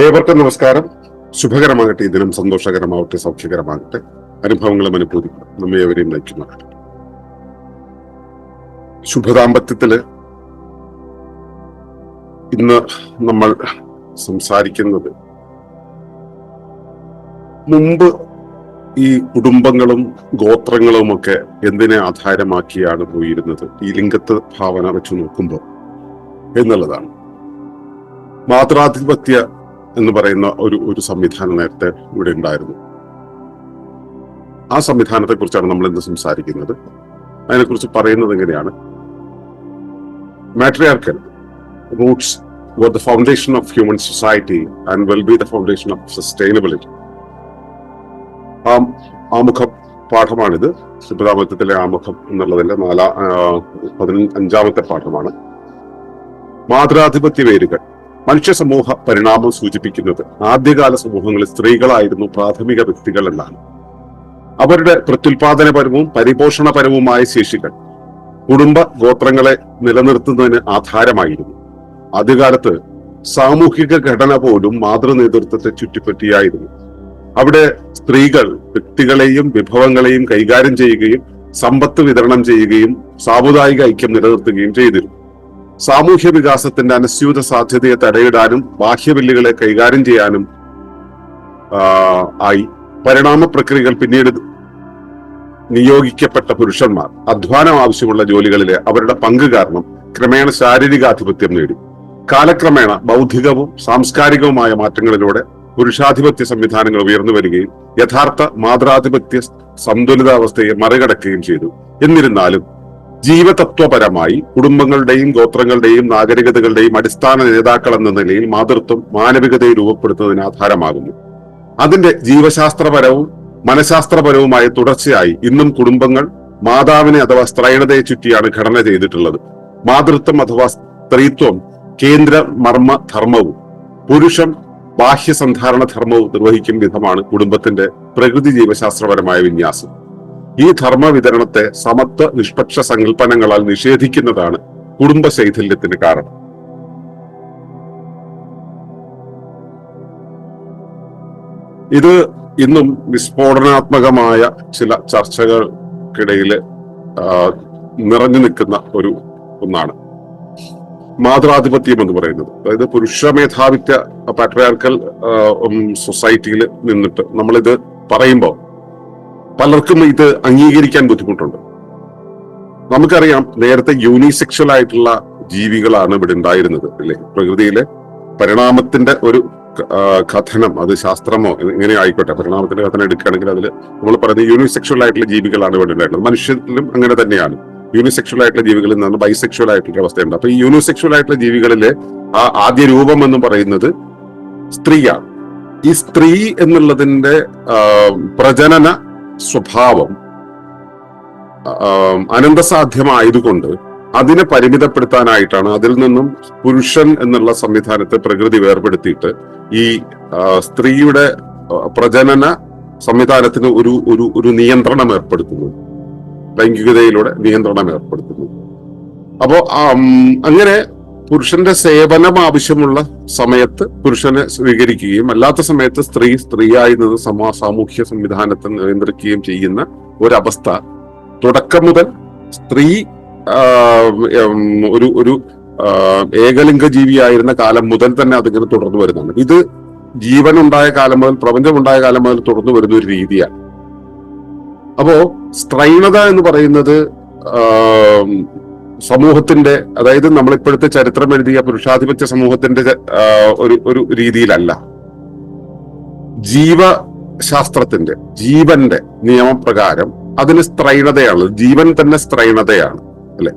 ഏവർക്കും നമസ്കാരം. ശുഭകരമാകട്ടെ. ഈ ദിനം സന്തോഷകരമാവട്ടെ സൗഖ്യകരമാകട്ടെ. അനുഭവങ്ങളും അനുഭൂതികളും നമ്മെ എവരെയും നയിക്കുന്നതാണ് ശുഭദാമ്പത്യത്തിൽ ഇന്ന് നമ്മൾ സംസാരിക്കുന്നത് മുമ്പ് ഈ കുടുംബങ്ങളും ഗോത്രങ്ങളും ഒക്കെ എന്തിനെ ആധാരമാക്കിയാണ് പോയിരുന്നത്? ഈ ലിംഗത്ത് ഭാവന വെച്ച് നോക്കുമ്പോൾ എന്നുള്ളതാണ്. മാതൃാധിപത്യ എന്ന് പറയുന്ന ഒരു ഒരു സംവിധാനം നേരത്തെ ഇവിടെ ഉണ്ടായിരുന്നു. ആ സംവിധാനത്തെ കുറിച്ചാണ് നമ്മൾ ഇന്ന് സംസാരിക്കുന്നത്. അതിനെക്കുറിച്ച് പറയുന്നത് എങ്ങനെയാണ്? Matriarchal roots were the foundation of human society and will be the foundation of sustainability. ആ ആമുഖ പാഠമാണിത്. ശുഭദാമത്വത്തിലെ ആമുഖം എന്നുള്ളതിന്റെ നാലാ പതിനഞ്ചാമത്തെ പാഠമാണ്. മാതൃാധിപത്യ വേരുകൾ. മനുഷ്യ സമൂഹ പരിണാമം സൂചിപ്പിക്കുന്നത് ആദ്യകാല സമൂഹങ്ങളിൽ സ്ത്രീകളായിരുന്നു പ്രാഥമിക വ്യക്തികൾ എന്നാണ് അവരുടെ പ്രത്യുൽപാദനപരവും പരിപോഷണപരവുമായ ശേഷികൾ കുടുംബ ഗോത്രങ്ങളെ നിലനിർത്തുന്നതിന് ആധാരമായിരുന്നു. ആദ്യകാലത്ത് സാമൂഹിക ഘടന പോലും മാതൃനേതൃത്വത്തെ ചുറ്റിപ്പറ്റിയായിരുന്നു. അവിടെ സ്ത്രീകൾ വ്യക്തികളെയും വിഭവങ്ങളെയും കൈകാര്യം ചെയ്യുകയും സമ്പത്ത് വിതരണം ചെയ്യുകയും സാമുദായിക ഐക്യം നിലനിർത്തുകയും ചെയ്തിരുന്നു. സാമൂഹ്യ വികാസത്തിന്റെ അനുസ്യൂത സാധ്യതയെ തടയിടാനും ബാഹ്യവെല്ലുകളെ കൈകാര്യം ചെയ്യാനും ആയി പരിണാമ പ്രക്രിയകൾ പിന്നീട് നിയോഗിക്കപ്പെട്ട പുരുഷന്മാർ അധ്വാനം ആവശ്യമുള്ള ജോലികളിലെ അവരുടെ പങ്ക് കാരണം ക്രമേണ ശാരീരികാധിപത്യം നേടി. കാലക്രമേണ ബൗദ്ധികവും സാംസ്കാരികവുമായ മാറ്റങ്ങളിലൂടെ പുരുഷാധിപത്യ സംവിധാനങ്ങൾ ഉയർന്നു വരികയും യഥാർത്ഥ മാതൃാധിപത്യ സന്തുലിതാവസ്ഥയെ മറികടക്കുകയും ചെയ്തു. എന്നിരുന്നാലും ജീവതത്വപരമായി കുടുംബങ്ങളുടെയും ഗോത്രങ്ങളുടെയും നാഗരികതകളുടെയും അടിസ്ഥാന നേതാക്കൾ എന്ന നിലയിൽ മാതൃത്വം മാനവികതയെ രൂപപ്പെടുത്തുന്നതിന് ആധാരമാകുന്നു. അതിന്റെ ജീവശാസ്ത്രപരവും മനഃശാസ്ത്രപരവുമായ തുടർച്ചയായി ഇന്നും കുടുംബങ്ങൾ മാതാവിനെ അഥവാ സ്ത്രൈണതയെ ചുറ്റിയാണ് ഘടന ചെയ്തിട്ടുള്ളത്. മാതൃത്വം അഥവാ സ്ത്രീത്വം കേന്ദ്ര മർമ്മ ധർമ്മവും പുരുഷൻ ബാഹ്യസന്ധാരണ ധർമ്മവും നിർവഹിക്കും വിധമാണ് കുടുംബത്തിന്റെ പ്രകൃതി ജീവശാസ്ത്രപരമായ വിന്യാസം. ഈ ധർമ്മ വിതരണത്തെ സമത്വ നിഷ്പക്ഷ സങ്കല്പനങ്ങളാൽ നിഷേധിക്കുന്നതാണ് കുടുംബ ശൈഥല്യത്തിന് കാരണം. ഇത് ഇന്നും വിസ്ഫോടനാത്മകമായ ചില ചർച്ചകൾക്കിടയിൽ നിറഞ്ഞു നിൽക്കുന്ന ഒരു ഒന്നാണ്. മാതൃാധിപത്യം എന്ന് പറയുന്നത്. അതായത് പുരുഷ മേധാവിത്യ പാട്രിയാർക്കൽ സൊസൈറ്റിയിൽ നിന്നിട്ട് നമ്മളിത് പറയുമ്പോൾ പലർക്കും ഇത് അംഗീകരിക്കാൻ ബുദ്ധിമുട്ടുണ്ട്. നമുക്കറിയാം നേരത്തെ യൂണിസെക്ഷൽ ആയിട്ടുള്ള ജീവികളാണ് ഇവിടെ ഉണ്ടായിരുന്നത് അല്ലെ? പ്രകൃതിയിലെ പരിണാമത്തിന്റെ ഒരു കഥനം അത് ശാസ്ത്രമോ ഇങ്ങനെ ആയിക്കോട്ടെ പരിണാമത്തിന്റെ കഥനം എടുക്കുകയാണെങ്കിൽ അതിൽ നമ്മൾ പറയുന്നത് യൂണിസെക്ഷൽ ആയിട്ടുള്ള ജീവികളാണ് ഇവിടെ ഉണ്ടായിരുന്നത്. മനുഷ്യരിലും അങ്ങനെ തന്നെയാണ്. യൂണിസെക്ഷൽ ആയിട്ടുള്ള ജീവികളിൽ നിന്നാണ് ബൈസെക്ഷൽ ആയിട്ടുള്ള അവസ്ഥയുണ്ട്. അപ്പൊ ഈ യൂണിസെക്ഷൽ ആയിട്ടുള്ള ജീവികളിലെ ആ ആദ്യ രൂപം എന്ന് പറയുന്നത് സ്ത്രീയാണ്. ഈ സ്ത്രീ എന്നുള്ളതിന്റെ പ്രജനന സ്വഭാവം അനന്തസാധ്യമായതുകൊണ്ട് അതിനെ പരിമിതപ്പെടുത്താനായിട്ടാണ് അതിൽ നിന്നും പുരുഷൻ എന്നുള്ള സംവിധാനത്തെ പ്രകൃതി വേർപെടുത്തിയിട്ട് ഈ സ്ത്രീയുടെ പ്രജനന സംവിധാനത്തിന് ഒരു ഒരു ഒരു നിയന്ത്രണം ഏർപ്പെടുത്തുന്നു. ലൈംഗികതയിലൂടെ നിയന്ത്രണം ഏർപ്പെടുത്തുന്നു. അപ്പോ അങ്ങനെ പുരുഷന്റെ സേവനം ആവശ്യമുള്ള സമയത്ത് പുരുഷനെ സ്വീകരിക്കുകയും അല്ലാത്ത സമയത്ത് സ്ത്രീ സ്ത്രീയായി നിന്ന് സമാ സാമൂഹ്യ സംവിധാനത്തെ നിയന്ത്രിക്കുകയും ചെയ്യുന്ന ഒരവസ്ഥ. തുടക്കം മുതൽ സ്ത്രീ ഒരു ഒരു ഏകലിംഗ ജീവിയായിരുന്ന കാലം മുതൽ തന്നെ അതിങ്ങനെ തുടർന്നു വരുന്നുണ്ട്. ഇത് ജീവൻ ഉണ്ടായ കാലം മുതൽ പ്രപഞ്ചം ഉണ്ടായ കാലം മുതൽ തുടർന്നു വരുന്ന ഒരു രീതിയാണ്. അപ്പോ സ്ത്രൈണത എന്ന് പറയുന്നത് സമൂഹത്തിന്റെ അതായത് നമ്മളിപ്പോഴത്തെ ചരിത്രം എഴുതിയ പുരുഷാധിപത്യ സമൂഹത്തിന്റെ ഒരു ഒരു രീതിയിലല്ല. ജീവശാസ്ത്രത്തിന്റെ ജീവന്റെ നിയമപ്രകാരം അതിന് സ്ത്രൈണതയാണ്. ജീവൻ തന്നെ സ്ത്രൈണതയാണ് അല്ലെ?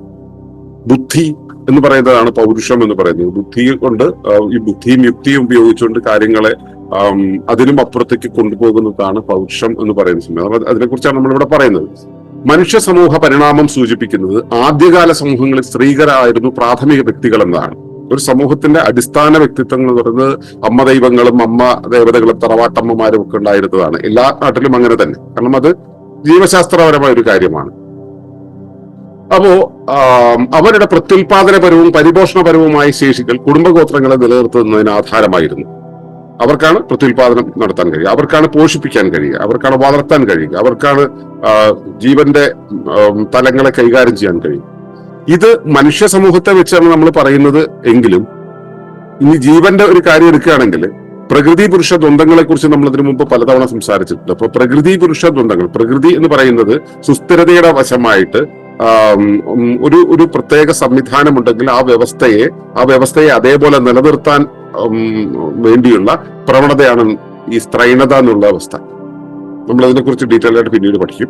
ബുദ്ധി എന്ന് പറയുന്നതാണ് പൗരുഷം എന്ന് പറയുന്നത്. ബുദ്ധി കൊണ്ട് ഈ ബുദ്ധിയും യുക്തിയും ഉപയോഗിച്ചുകൊണ്ട് കാര്യങ്ങളെ അതിനും അപ്പുറത്തേക്ക് കൊണ്ടുപോകുന്നതാണ് പൗരുഷം എന്ന് പറയുന്ന സമയം അതിനെക്കുറിച്ചാണ് നമ്മളിവിടെ പറയുന്നത്. മനുഷ്യ സമൂഹ പരിണാമം സൂചിപ്പിക്കുന്നത് ആദ്യകാല സമൂഹങ്ങളിൽ സ്ത്രീകരായിരുന്നു പ്രാഥമിക വ്യക്തികൾ എന്നതാണ് ഒരു സമൂഹത്തിന്റെ അടിസ്ഥാന വ്യക്തിത്വങ്ങൾ എന്ന് പറയുന്നത് അമ്മ ദൈവങ്ങളും അമ്മ ദേവതകളും തറവാട്ടമ്മമാരും ഒക്കെ ഉണ്ടായിരുന്നതാണ്. എല്ലാ നാട്ടിലും അങ്ങനെ തന്നെ. കാരണം അത് ജീവശാസ്ത്രപരമായ ഒരു കാര്യമാണ്. അപ്പോ അവരുടെ പ്രത്യുൽപാദനപരവും പരിപോഷണപരവുമായ ശേഷികൾ കുടുംബഗോത്രങ്ങളെ നിലനിർത്തുന്നതിന് ആധാരമായിരുന്നു. അവർക്കാണ് പ്രത്യുൽപാദനം നടത്താൻ കഴിയുക. അവർക്കാണ് പോഷിപ്പിക്കാൻ കഴിയുക. അവർക്കാണ് വളർത്താൻ കഴിയുക. അവർക്കാണ് ജീവന്റെ തലങ്ങളെ കൈകാര്യം ചെയ്യാൻ കഴിയും. ഇത് മനുഷ്യ സമൂഹത്തെ വെച്ചാണ് നമ്മൾ പറയുന്നത് എങ്കിലും ഇനി ജീവന്റെ ഒരു കാര്യം എടുക്കുകയാണെങ്കിൽ പ്രകൃതി പുരുഷ ദ്വന്ദ്ങ്ങളെ കുറിച്ച് നമ്മൾ ഇതിനു മുമ്പ് പലതവണ സംസാരിച്ചിട്ടുണ്ട്. അപ്പൊ പ്രകൃതി പുരുഷ ദ്വന്ദ്ങ്ങൾ പ്രകൃതി എന്ന് പറയുന്നത് സുസ്ഥിരതയുടെ വശമായിട്ട് ഒരു ഒരു പ്രത്യേക സംവിധാനമുണ്ടെങ്കിൽ ആ വ്യവസ്ഥയെ ആ വ്യവസ്ഥയെ അതേപോലെ നിലനിർത്താൻ വേണ്ടിയുള്ള പ്രവണതയാണ് ഈ സ്ത്രൈണത എന്നുള്ള അവസ്ഥ. നമ്മൾ അതിനെക്കുറിച്ച് ഡീറ്റെയിൽ ആയിട്ട് പിന്നീട് പഠിക്കും.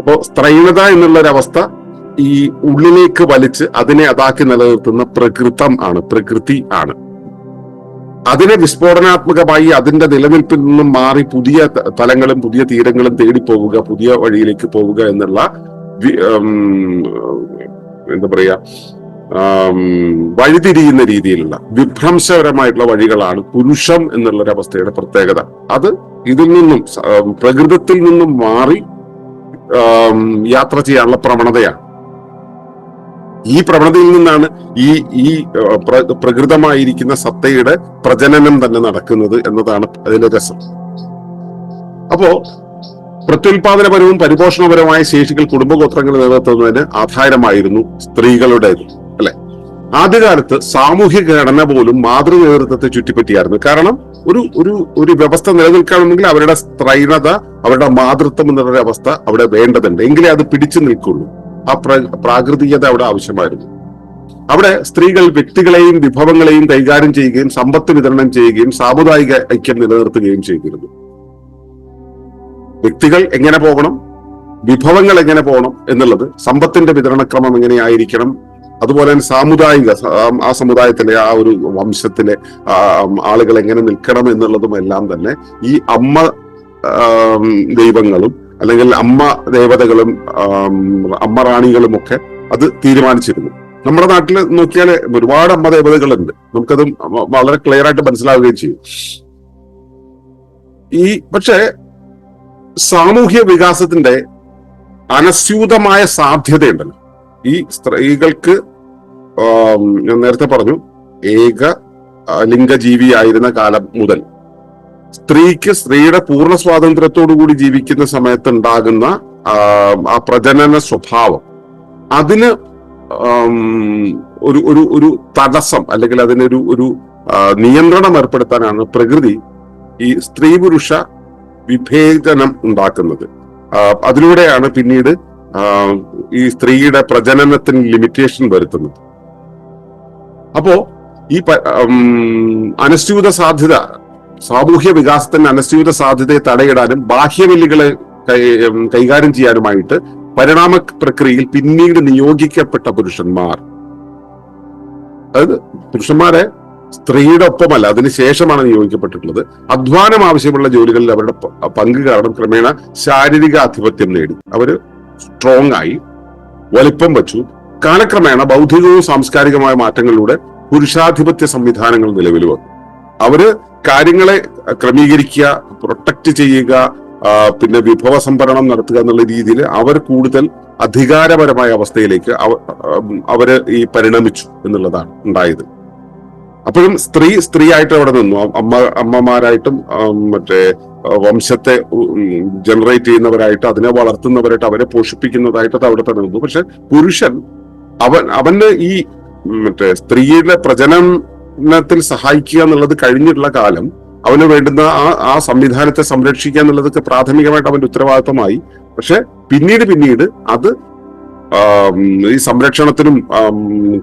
അപ്പോൾ സ്ത്രൈണത എന്നുള്ള ഒരു അവസ്ഥ ഈ ഉള്ളിലേക്ക് വലിച്ച് അതിനെ അതാക്കി നിലനിർത്തുന്ന പ്രകൃതം ആണ് പ്രകൃതി ആണ്. അതിനെ വിസ്ഫോടനാത്മകമായി അതിന്റെ നിലനിൽപ്പിൽ നിന്നും മാറി പുതിയ തലങ്ങളും പുതിയ തീരങ്ങളും തേടി പോവുക പുതിയ വഴിയിലേക്ക് പോവുക എന്നുള്ള എന്താ പറയാ വഴിതിരിയുന്ന രീതിയിലുള്ള വിഭ്രംശകരമായിട്ടുള്ള വഴികളാണ് പുരുഷം എന്നുള്ള ഒരു അവസ്ഥയുടെ പ്രത്യേകത. അത് ഇതിൽ നിന്നും പ്രകൃതത്തിൽ നിന്നും മാറി യാത്ര ചെയ്യാനുള്ള പ്രവണതയാണ്. ഈ പ്രവണതയിൽ നിന്നാണ് ഈ ഈ പ്രകൃതമായിരിക്കുന്ന സത്തയുടെ പ്രജനനം തന്നെ നടക്കുന്നത് എന്നതാണ് അതിന്റെ രസം. അപ്പോ പ്രത്യുൽപാദനപരവും പരിപോഷണപരവുമായ ശേഷികൾ കുടുംബഗോത്രങ്ങൾ നിലനിർത്തുന്നതിന് ആധാരമായിരുന്നു സ്ത്രീകളുടേത്. ആദ്യകാലത്ത് സാമൂഹ്യ ഘടന പോലും മാതൃ നേതൃത്വത്തെ ചുറ്റിപ്പറ്റിയായിരുന്നു. കാരണം ഒരു ഒരു ഒരു വ്യവസ്ഥ നിലനിൽക്കണമെങ്കിൽ അവരുടെ സ്ത്രൈണത അവരുടെ മാതൃത്വം എന്നുള്ള അവസ്ഥ അവിടെ വേണ്ടതുണ്ട്. എങ്കിലേ അത് പിടിച്ചു നിൽക്കുള്ളൂ. ആ പ്ര- പ്രാകൃതികത അവിടെ ആവശ്യമായിരുന്നു. അവിടെ സ്ത്രീകൾ വ്യക്തികളെയും വിഭവങ്ങളെയും കൈകാര്യം ചെയ്യുകയും സമ്പത്ത് വിതരണം ചെയ്യുകയും സാമുദായിക ഐക്യം നിലനിർത്തുകയും ചെയ്തിരുന്നു. വ്യക്തികൾ എങ്ങനെ പോകണം? വിഭവങ്ങൾ എങ്ങനെ പോകണം? എന്നുള്ളത് സമ്പത്തിന്റെ വിതരണക്രമം എങ്ങനെയായിരിക്കണം അതുപോലെ തന്നെ സാമുദായിക ആ- സമുദായത്തിലെ ആ ഒരു വംശത്തിലെ ആളുകൾ എങ്ങനെ നിൽക്കണം എന്നുള്ളതും എല്ലാം തന്നെ ഈ അമ്മ ദൈവങ്ങളും അല്ലെങ്കിൽ അമ്മ ദേവതകളും അമ്മ റാണികളും ഒക്കെ അത് തീരുമാനിച്ചിരുന്നു. നമ്മുടെ നാട്ടിൽ നോക്കിയാൽ ഒരുപാട് അമ്മ ദേവതകളുണ്ട്. നമുക്കത് വളരെ ക്ലിയർ ആയിട്ട് മനസ്സിലാവുകയും ചെയ്യും. ഈ പക്ഷേ സാമൂഹ്യ വികാസത്തിന്റെ അനസ്യൂതമായ സാധ്യതയുണ്ടല്ലോ. ഈ സ്ത്രീകൾക്ക് ഞാൻ നേരത്തെ പറഞ്ഞു ഏക ലിംഗജീവി ആയിരുന്ന കാലം മുതൽ സ്ത്രീക്ക് സ്ത്രീയുടെ പൂർണ സ്വാതന്ത്ര്യത്തോടു കൂടി ജീവിക്കുന്ന സമയത്ത് ഉണ്ടാകുന്ന ആ, പ്രജനന സ്വഭാവം. അതിന് ഒരു ഒരു ഒരു തടസ്സം അല്ലെങ്കിൽ അതിനൊരു ഒരു നിയന്ത്രണം ഏർപ്പെടുത്താനാണ് പ്രകൃതി ഈ സ്ത്രീ പുരുഷ വിഭേദനം ഉണ്ടാക്കുന്നത്. അതിലൂടെയാണ് പിന്നീട് ഈ സ്ത്രീയുടെ പ്രജനനത്തിന് ലിമിറ്റേഷൻ വരുത്തുന്നത്. അപ്പോ ഈ അനസ്യൂത സാധ്യത സാമൂഹ്യ വികാസത്തിന്റെ അനസ്യൂത സാധ്യതയെ തടയിടാനും ബാഹ്യവെല്ലുകളെ കൈകാര്യം ചെയ്യാനുമായിട്ട് പരിണാമ പ്രക്രിയയിൽ പിന്നീട് നിയോഗിക്കപ്പെട്ട പുരുഷന്മാർ. അതായത് പുരുഷന്മാരെ സ്ത്രീയുടെ ഒപ്പമല്ല അതിനുശേഷമാണ് നിയോഗിക്കപ്പെട്ടിട്ടുള്ളത്. അധ്വാനം ആവശ്യമുള്ള ജോലികളിൽ അവരുടെ പങ്ക് കാരണം ക്രമേണ ശാരീരിക ആധിപത്യം നേടി. അവർ സ്ട്രോങ് ആയി വലിപ്പം വച്ചു. കാലക്രമേണ ബൗദ്ധികവും സാംസ്കാരികമായ മാറ്റങ്ങളിലൂടെ പുരുഷാധിപത്യ സംവിധാനങ്ങൾ നിലവിൽ വന്നു. അവർ കാര്യങ്ങളെ ക്രമീകരിക്കുക പ്രൊട്ടക്ട് ചെയ്യുക പിന്നെ വിഭവ സംഭരണം നടത്തുക എന്നുള്ള രീതിയിൽ അവർ കൂടുതൽ അധികാരപരമായ അവസ്ഥയിലേക്ക് അവ- അവർ ഈ പരിണമിച്ചു എന്നുള്ളതാണ് ഉണ്ടായത്. അപ്പോഴും സ്ത്രീ സ്ത്രീ ആയിട്ട് അവിടെ നിന്നു. അമ്മ അമ്മമാരായിട്ടും മറ്റേ വംശത്തെ ജനറേറ്റ് ചെയ്യുന്നവരായിട്ട് അതിനെ വളർത്തുന്നവരായിട്ട് അവരെ പോഷിപ്പിക്കുന്നതായിട്ട് അത് അവിടെ തന്നെ നിന്നു. പക്ഷെ പുരുഷൻ അവൻ അവന് ഈ മറ്റേ സ്ത്രീയുടെ പ്രജനനത്തിൽ സഹായിക്കുക എന്നുള്ളത് കഴിഞ്ഞിട്ടുള്ള കാലം അവന് വേണ്ടുന്ന ആ ആ സംവിധാനത്തെ സംരക്ഷിക്കുക എന്നുള്ളതൊക്കെ പ്രാഥമികമായിട്ട് അവന്റെ ഉത്തരവാദിത്തമായി പക്ഷെ പിന്നീട് പിന്നീട് അത് ഈ സംരക്ഷണത്തിനും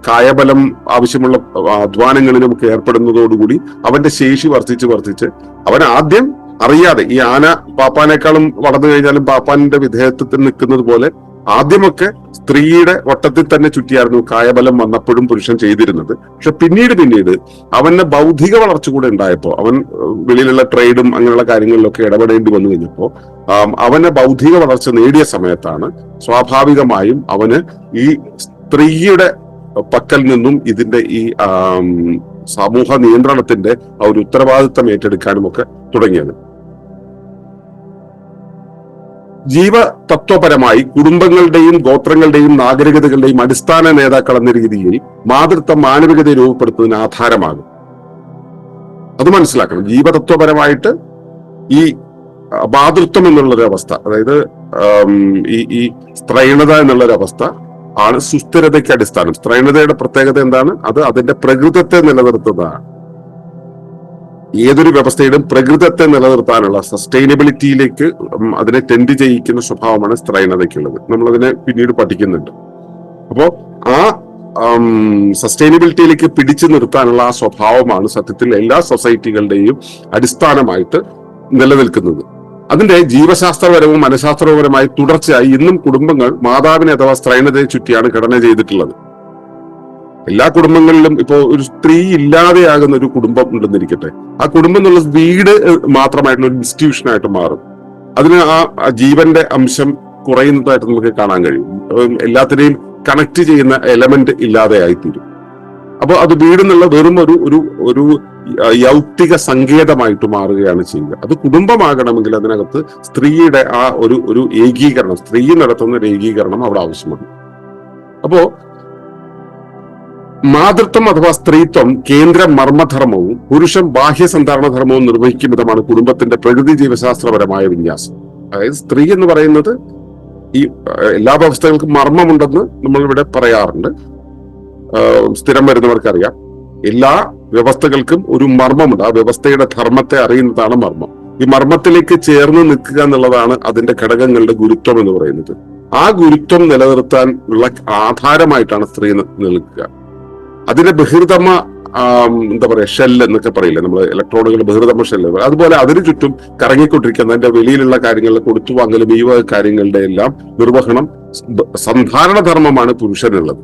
കായബലം ആവശ്യമുള്ള അധ്വാനങ്ങളിലും ഒക്കെ ഏർപ്പെടുന്നതോടുകൂടി അവന്റെ ശേഷി വർദ്ധിച്ച് വർദ്ധിച്ച് അവൻ ആദ്യം അറിയാതെ ഈ ആന പാപ്പാനേക്കാളും വളർന്നു കഴിഞ്ഞാലും പാപ്പാന്റെ വിധേയത്വത്തിൽ നിൽക്കുന്നത് പോലെ ആദ്യമൊക്കെ സ്ത്രീയുടെ വട്ടത്തിൽ തന്നെ ചുറ്റിയായിരുന്നു കായബലം വന്നപ്പോഴും പുരുഷൻ ചെയ്തിരുന്നത്. പക്ഷെ പിന്നീട് പിന്നീട് അവന്റെ ബൗദ്ധിക വളർച്ച കൂടെ ഉണ്ടായപ്പോ അവൻ വെളിയിലുള്ള ട്രേഡും അങ്ങനെയുള്ള കാര്യങ്ങളിലൊക്കെ ഇടപെടേണ്ടി വന്നു കഴിഞ്ഞപ്പോ അവന്റെ അവന് ബൗദ്ധിക വളർച്ച നേടിയ സമയത്താണ് സ്വാഭാവികമായും അവന് ഈ സ്ത്രീയുടെ പക്കൽ നിന്നും ഇതിന്റെ ഈ സമൂഹ നിയന്ത്രണത്തിന്റെ ആ ഒരു ഉത്തരവാദിത്തം ഏറ്റെടുക്കാനും ഒക്കെ തുടങ്ങിയത്. ജീവതത്വപരമായി കുടുംബങ്ങളുടെയും ഗോത്രങ്ങളുടെയും നാഗരികതകളുടെയും അടിസ്ഥാന നേതാക്കൾ എന്ന രീതിയിൽ മാതൃത്വം മാനവികതയെ രൂപപ്പെടുത്തുന്നതിന് ആധാരമാകും. അത് മനസ്സിലാക്കണം. ജീവതത്വപരമായിട്ട് ഈ മാതൃത്വം എന്നുള്ളൊരവസ്ഥ അതായത് ഈ ഈ സ്ത്രൈണത എന്നുള്ളൊരവസ്ഥ ആണ് സുസ്ഥിരതയ്ക്ക് അടിസ്ഥാനം. സ്ത്രൈണതയുടെ പ്രത്യേകത എന്താണ്? അത് അതിന്റെ പ്രകൃതത്തെ നിലനിർത്തുന്നതാണ്. ഏതൊരു വ്യവസ്ഥയുടെയും പ്രകൃതത്തെ നിലനിർത്താനുള്ള സസ്റ്റൈനബിലിറ്റിയിലേക്ക് അതിനെ ടെൻഡ് ചെയ്യിക്കുന്ന സ്വഭാവമാണ് സ്ത്രൈണതയ്ക്കുള്ളത്. നമ്മൾ അതിനെ പിന്നീട് പഠിക്കുന്നുണ്ട്. അപ്പോ ആ സസ്റ്റൈനബിലിറ്റിയിലേക്ക് പിടിച്ചു നിർത്താനുള്ള ആ സ്വഭാവമാണ് സത്യത്തിൽ എല്ലാ സൊസൈറ്റികളുടെയും അടിസ്ഥാനമായിട്ട് നിലനിൽക്കുന്നത്. അതിന്റെ ജീവശാസ്ത്രപരവും മനഃശാസ്ത്രപരമായി തുടർച്ചയായി ഇന്നും കുടുംബങ്ങൾ മാതാവിനെ അഥവാ സ്ത്രൈണതയെ ചുറ്റിയാണ് ഘടന ചെയ്തിട്ടുള്ളത്. എല്ലാ കുടുംബങ്ങളിലും ഇപ്പോ ഒരു സ്ത്രീ ഇല്ലാതെയാകുന്ന ഒരു കുടുംബം ഉണ്ടെന്നിരിക്കട്ടെ. ആ കുടുംബം എന്നുള്ള വീട് മാത്രമായിട്ടുള്ള ഒരു ഇൻസ്റ്റിറ്റ്യൂഷൻ ആയിട്ട് മാറും. അതിന് ആ ജീവന്റെ അംശം കുറയുന്നതായിട്ട് നമുക്ക് കാണാൻ കഴിയും. എല്ലാത്തിനെയും കണക്ട് ചെയ്യുന്ന എലമെന്റ് ഇല്ലാതെയായിത്തീരും. അപ്പൊ അത് വീട് എന്നുള്ള വെറും ഒരു ഒരു ഒരു യൗക്തിക സങ്കേതമായിട്ട് മാറുകയാണ് ചെയ്യുക. അത് കുടുംബമാകണമെങ്കിൽ അതിനകത്ത് സ്ത്രീയുടെ ആ ഒരു ഒരു ഏകീകരണം സ്ത്രീ നടത്തുന്ന ഒരു ഏകീകരണം അവിടെ ആവശ്യമാണ്. അപ്പോ മാതൃത്വം അഥവാ സ്ത്രീത്വം കേന്ദ്ര മർമ്മധർമ്മവും പുരുഷൻ ബാഹ്യ സന്ധാരണ ധർമ്മവും നിർവഹിക്കും വിധമാണ് കുടുംബത്തിന്റെ പ്രകൃതി ജീവശാസ്ത്രപരമായ വിന്യാസം. അതായത് സ്ത്രീ എന്ന് പറയുന്നത് ഈ എല്ലാ വ്യവസ്ഥകൾക്കും മർമ്മമുണ്ടെന്ന് നമ്മൾ ഇവിടെ പറയാറുണ്ട് സ്ഥിരം വരുന്നവർക്കറിയാം. എല്ലാ വ്യവസ്ഥകൾക്കും ഒരു മർമ്മമുണ്ട്. ആ വ്യവസ്ഥയുടെ ധർമ്മത്തെ അറിയുന്നതാണ് മർമ്മം. ഈ മർമ്മത്തിലേക്ക് ചേർന്ന് നിൽക്കുക എന്നുള്ളതാണ് അതിന്റെ ഘടകങ്ങളുടെ ഗുരുത്വം എന്ന് പറയുന്നത്. ആ ഗുരുത്വം നിലനിർത്താൻ ഉള്ള ആധാരമായിട്ടാണ് സ്ത്രീ നിൽക്കുക. അതിന്റെ ബഹിർതമ എന്താ പറയാ ഷെല്ല് എന്നൊക്കെ പറയില്ലേ നമ്മൾ ഇലക്ട്രോണുകൾ ബഹിർതമ ഷെല്ല് അതുപോലെ അതിനു ചുറ്റും കറങ്ങിക്കൊണ്ടിരിക്കുന്ന അതിന്റെ വെളിയിലുള്ള കാര്യങ്ങളുടെ കൊടുത്തു വാങ്ങലും ഈ വക കാര്യങ്ങളുടെ എല്ലാം നിർവഹണം സ- സന്ധാരണ ധർമ്മമാണ് പുരുഷനുള്ളത്.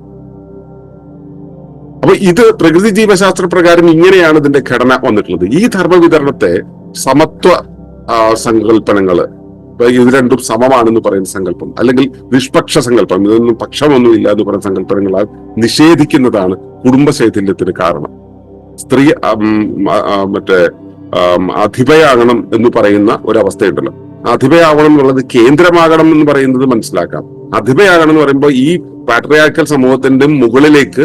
അപ്പൊ ഇത് പ്രകൃതി ജീവശാസ്ത്ര പ്രകാരം ഇങ്ങനെയാണ് ഇതിന്റെ ഘടന വന്നിട്ടുള്ളത്. ഈ ധർമ്മ വിതരണത്തെ സമത്വ സങ്കല്പനങ്ങൾ ഇത് രണ്ടും സമമാണെന്ന് പറയുന്ന സങ്കല്പം അല്ലെങ്കിൽ നിഷ്പക്ഷ സങ്കല്പം ഇതൊന്നും പക്ഷമൊന്നുമില്ല എന്ന് പറയുന്ന സങ്കല്പനങ്ങളാൽ നിഷേധിക്കുന്നതാണ് കുടുംബ ശൈഥില്യത്തിന് കാരണം. സ്ത്രീ മറ്റേ അധിപയാകണം എന്ന് പറയുന്ന ഒരവസ്ഥയുണ്ടല്ലോ. അധിപയാവണം എന്നുള്ളത് കേന്ദ്രമാകണം എന്ന് പറയുന്നത് മനസ്സിലാക്കാം. അധിപയാകണം എന്ന് പറയുമ്പോൾ ഈ പാട്രിയാക്കൽ സമൂഹത്തിന്റെ മുകളിലേക്ക്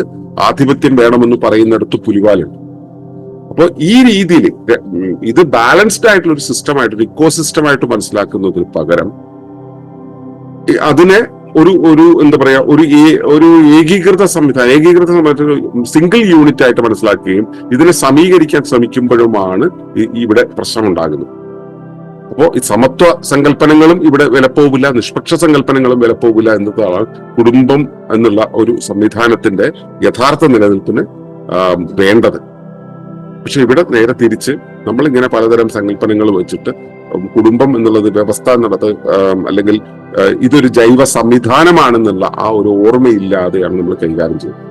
ആധിപത്യം വേണമെന്ന് പറയുന്നിടത്ത് പുലിവാലുണ്ട്. അപ്പോൾ ഈ രീതിയിൽ ഇത് ബാലൻസ്ഡ് ആയിട്ടുള്ള ഒരു സിസ്റ്റമായിട്ട് ഒരു ഇക്കോ സിസ്റ്റമായിട്ട് മനസ്സിലാക്കുന്നതിന് പകരം അതിനെ ഒരു ഒരു എന്താ പറയാ ഒരു ഒരു ഏകീകൃത സംവിധാനം ഏകീകൃത സംവിധാനം സിംഗിൾ യൂണിറ്റ് ആയിട്ട് മനസ്സിലാക്കുകയും ഇതിനെ സമീകരിക്കാൻ ശ്രമിക്കുമ്പോഴുമാണ് ഇവിടെ പ്രശ്നം ഉണ്ടാകുന്നത് അപ്പോ ഈ സമത്വ സങ്കല്പനങ്ങളും ഇവിടെ വിലപ്പോവില്ല നിഷ്പക്ഷ സങ്കല്പനങ്ങളും വിലപ്പോവില്ല എന്നതാണ് കുടുംബം എന്നുള്ള ഒരു സംവിധാനത്തിന്റെ യഥാർത്ഥ നിലനിൽപ്പിന് വേണ്ടത്. പക്ഷെ ഇവിടെ നേരെ തിരിച്ച് നമ്മളിങ്ങനെ പലതരം സങ്കല്പനങ്ങൾ വെച്ചിട്ട് കുടുംബം എന്നുള്ളത് വ്യവസ്ഥ എന്നുള്ളത് അല്ലെങ്കിൽ ഇതൊരു ജൈവ സംവിധാനമാണെന്നുള്ള ആ ഒരു ഓർമ്മയില്ലാതെയാണ് നമ്മൾ കൈകാര്യം ചെയ്യുന്നത്.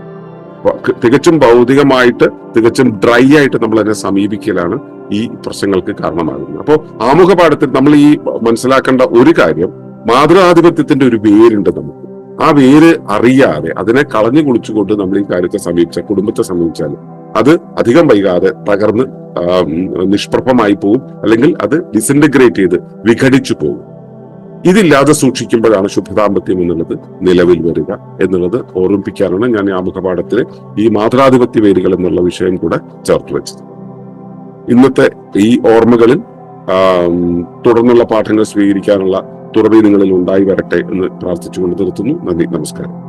തികച്ചും ഭൗതികമായിട്ട് തികച്ചും ഡ്രൈ ആയിട്ട് നമ്മൾ അതിനെ സമീപിക്കലാണ് ഈ പ്രശ്നങ്ങൾക്ക് കാരണമാകുന്നത്. അപ്പോൾ ആമുഖ പാഠത്തിൽ നമ്മൾ ഈ മനസ്സിലാക്കേണ്ട ഒരു കാര്യം മാതൃകാധിപത്യത്തിന്റെ ഒരു വേരുണ്ട് നമുക്ക്. ആ വേര് അറിയാതെ അതിനെ കളഞ്ഞു കുളിച്ചുകൊണ്ട് നമ്മൾ ഈ കാര്യത്തെ സമീപിച്ച കുടുംബത്തെ സമീപിച്ചാൽ അത് അധികം വൈകാതെ തകർന്ന് ആം, നിഷ്പ്രഭമായി പോകും അല്ലെങ്കിൽ അത് ഡിസിന്റഗ്രേറ്റ് ചെയ്ത് വിഘടിച്ചു പോകും ഇതില്ലാതെ സൂക്ഷിക്കുമ്പോഴാണ് ശുഭദാമ്പത്യം എന്നുള്ളത് നിലവിൽ വരിക എന്നുള്ളത് ഓർമ്മിപ്പിക്കാനാണ് ഞാൻ ഈ ആമുഖപാഠത്തിൽ ഈ മാതൃാധിപത്യ വേരുകൾ എന്നുള്ള വിഷയം കൂടെ ചേർത്ത് വെച്ചത്. ഇന്നത്തെ ഈ ഓർമ്മകളിൽ തുടർന്നുള്ള പാഠങ്ങൾ സ്വീകരിക്കാനുള്ള തുറവീനങ്ങളിൽ ഉണ്ടായി വരട്ടെ എന്ന് പ്രാർത്ഥിച്ചുകൊണ്ട് നിർത്തുന്നു. നന്ദി നമസ്കാരം.